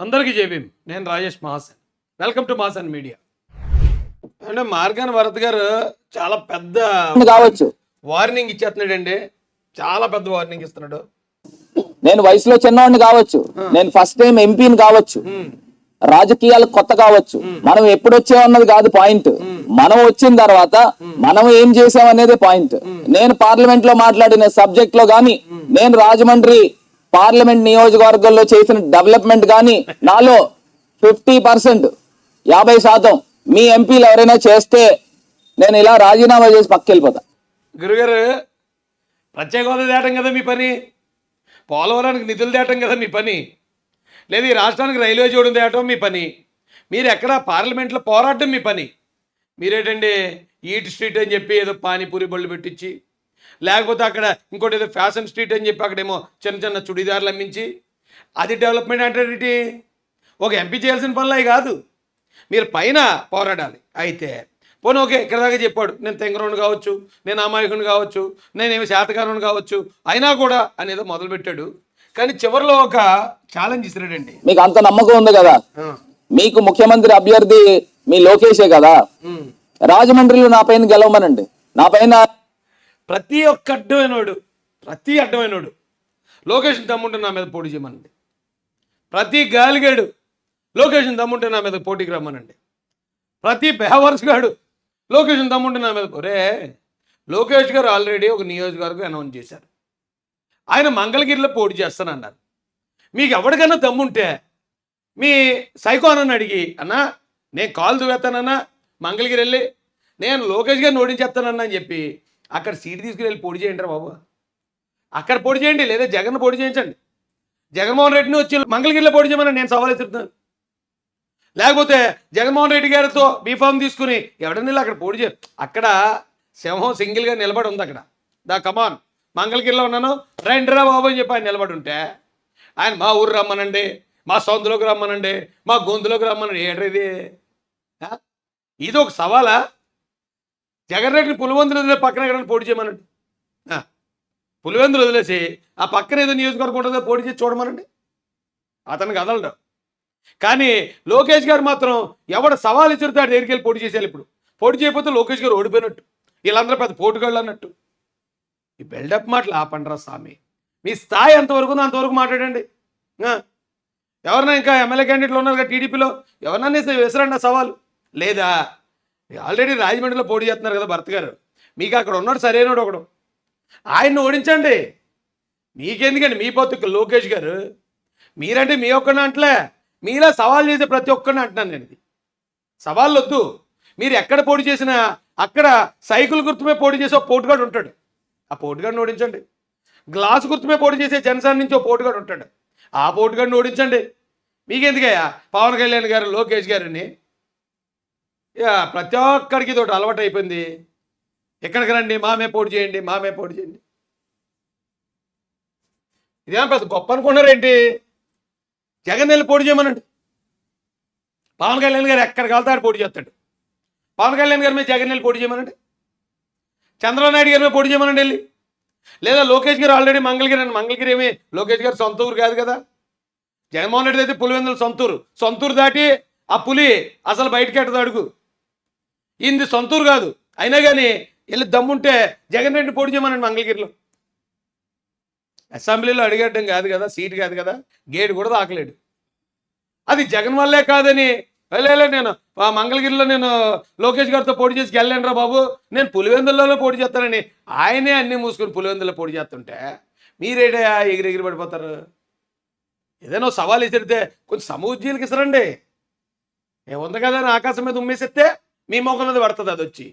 అందరికీ జేబీం నేను Rajesh Mahasan. Welcome to Mahasan media అంటే మార్గాన్ భరత్ గారు చాలా పెద్ద కావచ్చు. వార్నింగ్ ఇచ్చేస్తున్నాడండి. చాలా పెద్ద వార్నింగ్ ఇస్తున్నాడు. నేను వయసులో చిన్నవాడిని కావచ్చు. నేను ఫస్ట్ టైం ఎంపీని కావచ్చు. ఉమ్, రాజకీయాలకు కొత్త కావచ్చు. మనం ఎప్పుడు వచ్చామన్నది కాదు పాయింట్ మనం వచ్చిన తర్వాత మనం ఏం చేసాం అనేది పాయింట్ నేను పార్లమెంట్లో మాట్లాడిన సబ్జెక్ట్లో గాని నేను రాజమండ్రి పార్లమెంట్ నియోజకవర్గంలో చేసిన డెవలప్మెంట్ కానీ నాలో ఫిఫ్టీ పర్సెంట్ యాభై శాతం మీ ఎంపీలు ఎవరైనా చేస్తే నేను ఇలా రాజీనామా చేసి పక్కకెళ్ళిపోతా గురుగారు ప్రత్యేక హోదా తేటం కదా మీ పని? పోలవరానికి నిధులు తేటం కదా మీ పని? లేదు ఈ రాష్ట్రానికి రైల్వే జోడడం తేటం మీ పని? మీరు ఎక్కడ పార్లమెంట్లో పోరాటం మీ పని? మీరేటండి ఈట్ స్ట్రీట్ అని చెప్పి ఏదో పానీపూరి బళ్ళు పెట్టించి లేకపోతే అక్కడ ఇంకోటి ఏదో ఫ్యాషన్ స్ట్రీట్ అని చెప్పి అక్కడేమో చిన్న చిన్న చుడిదార్లు అమ్మించి అది డెవలప్మెంట్ అంటే ఏంటి? ఒక ఎంపీ చేయాల్సిన పనులు అవి కాదు. మీరు పైన పోరాడాలి. అయితే పోనీ ఓకే ఇక్కడ దాకా చెప్పాడు. నేను తెంగరోని కావచ్చు నేను అమాయకుని కావచ్చు నేనేమి శాతకారుని కావచ్చు అయినా కూడా అనేదో మొదలుపెట్టాడు. కానీ చివరిలో ఒక ఛాలెంజ్ ఇస్తున్నాడండి. మీకు అంత నమ్మకం ఉంది కదా? మీకు ముఖ్యమంత్రి అభ్యర్థి మీ లోకేషే కదా. రాజమండ్రిలో నా పైన గెలవమనండి. నా పైన ప్రతి ఒక్క అడ్డమైనోడు ప్రతి అడ్డమైనోడు లొకేషన్ దమ్ముంటే నా మీద పోటీ చేయమనండి. ప్రతి గాలిగాడు లొకేషన్ దమ్ముంటే నా మీద పోటీకి రమ్మనండి. ప్రతి బేవర్స్ గాడు లొకేషన్ దమ్ముంటే నా మీద ఒరే లోకేష్ గారు ఆల్రెడీ ఒక నియోజకవర్గం అనౌన్స్ చేశారు. ఆయన మంగళగిరిలో పోటీ చేస్తానన్నారు. మీకు ఎవరికైనా దమ్ముంటే మీ సైకో అన్న అడిగి అన్నా నేను కాల్ దువ్వేస్తానన్నా మంగళగిరి వెళ్ళి నేను లోకేష్ గారిని ఓడించేస్తానన్నా అని చెప్పి అక్కడ సీట్ తీసుకుని వెళ్ళి పొడి చేయండి రా బాబు. అక్కడ పొడి చేయండి లేదా జగన్ పొడి చేయించండి. జగన్మోహన్ రెడ్డిని వచ్చి మంగళగిరిలో పొడి చేయమని నేను సవాల్ ఎత్తుతున్నాను. లేకపోతే జగన్మోహన్ రెడ్డి గారితో బీఫామ్ తీసుకుని ఎవడన్నా వెళ్ళి అక్కడ పొడి చేయ అక్కడ సింహం సింగిల్గా నిలబడి ఉంది అక్కడ. దా కమాన్ మంగళగిరిలో ఉన్నాను. రెండ్రా బాబు అని చెప్పి ఆయన నిలబడి ఉంటే ఆయన మా ఊరు రమ్మనండి మా సొంతలోకి రమ్మనండి మా గొంతులోకి రమ్మనండి. ఏడ్రది ఇది? ఒక సవాలా? జగన్ రెడ్డిని పులివెందులు వదిలే పక్కన ఎక్కడ పోటీ చేయమనండి. పులివెందులు వదిలేసి ఆ పక్కన ఏదో నియోజకవర్గం ఉంటుందో పోటీ చేసి చూడమనండి. అతను కదలడు. కానీ లోకేష్ గారు మాత్రం ఎవడ సవాల్ ఇచ్చిన తాడు దగ్గరికి వెళ్ళి పోటీ చేసేయాలి ఇప్పుడు. పోటీ చేయకపోతే లోకేష్ గారు ఓడిపోయినట్టు. వీళ్ళందరూ పెద్ద పోటుగాళ్ళు అన్నట్టు ఈ బిల్డప్ మాటలు ఆపండ్రా స్వామి. మీ స్థాయి ఎంతవరకు ఉందో అంతవరకు మాట్లాడండి. ఎవరన్నా ఇంకా ఎమ్మెల్యే క్యాండిడేట్లు ఉన్నారు కదా టీడీపీలో? ఎవరన్నా విసిరండి ఆ సవాలు? లేదా ఆల్రెడీ రాజమండ్రిలో పోటీ చేస్తున్నారు కదా భర్త గారు. మీకు అక్కడ ఉన్నాడు సరైనడు ఒకడు. ఆయన్ని ఓడించండి. మీకెందుకండి? మీ పొత్తుకు లోకేష్ గారు. మీరంటే మీ ఒక్కడిని అంటలే. మీలా సవాల్ చేసే ప్రతి ఒక్కడిని అంటున్నాను నేను. ఇది సవాళ్ళు వద్దు. మీరు ఎక్కడ పోటీ చేసినా అక్కడ సైకిల్ గుర్తుమే పోటీ చేసే ఒక పోటుగాడు ఉంటాడు. ఆ పోటుగాడిని ఓడించండి. గ్లాస్ గుర్తుమే పోటీ చేసే జనసేన నుంచి ఒక పోటుగాడు ఉంటాడు. ఆ పోటుగాడిని ఓడించండి. మీకెందుకయ్యా? పవన్ కళ్యాణ్ గారు లోకేష్ గారిని ప్రతి ఒక్కడికి తోటి అలవాటు అయిపోయింది ఎక్కడికి రండి? మామే పోటీ చేయండి మామే పోటీ చేయండి. ఇదేం పెద్ద గొప్ప అనుకున్నారేంటి? జగన్ వెళ్ళి పోటీ చేయమనండి. పవన్ కళ్యాణ్ గారు ఎక్కడికి వెళ్తే పోటీ చేస్తాడు. పవన్ కళ్యాణ్ గారి మీద జగన్ వెళ్ళి పోటీ చేయమనండి. చంద్రబాబు నాయుడు గారి మీద పోటీ చేయమనండి వెళ్ళి. లేదా లోకేష్ గారు ఆల్రెడీ మంగళగిరి అండి. మంగళగిరి ఏమి? లోకేష్ గారు సొంత ఊరు కాదు కదా. జగన్మోహన్ రెడ్డి అయితే పులివెందులు సొంతూరు. సొంతూరు దాటి ఆ పులి అసలు బయటికి అడుగు. ఇంది సొంతూరు కాదు. అయినా కానీ వెళ్ళి దమ్ముంటే జగన్ రెడ్డి పోటీ చేయమనండి మంగళగిరిలో. అసెంబ్లీలో అడిగడం కాదు కదా సీట్ కాదు కదా గేట్ కూడా తాకలేడు అది జగన్ వల్లే కాదని వెళ్ళలే నేను ఆ మంగళగిరిలో నేను లోకేష్ గారితో పోటీ చేసి వెళ్ళలేనురా బాబు. నేను పులివెందులలో పోటీ చేస్తానని ఆయనే అన్నీ మూసుకొని పులివెందులో పోటీ చేస్తుంటే మీరేడే ఎగిరి ఎగిరి పడిపోతారు? ఏదైనా సవాల్ ఇసిరితే కొంచెం సమూజ్జీలకు ఇసరండి. ఏముంది కదా అని ఆకాశం మీద ఉమ్మేసిస్తే మీ మొఖం మీద పడుతుంది అది వచ్చి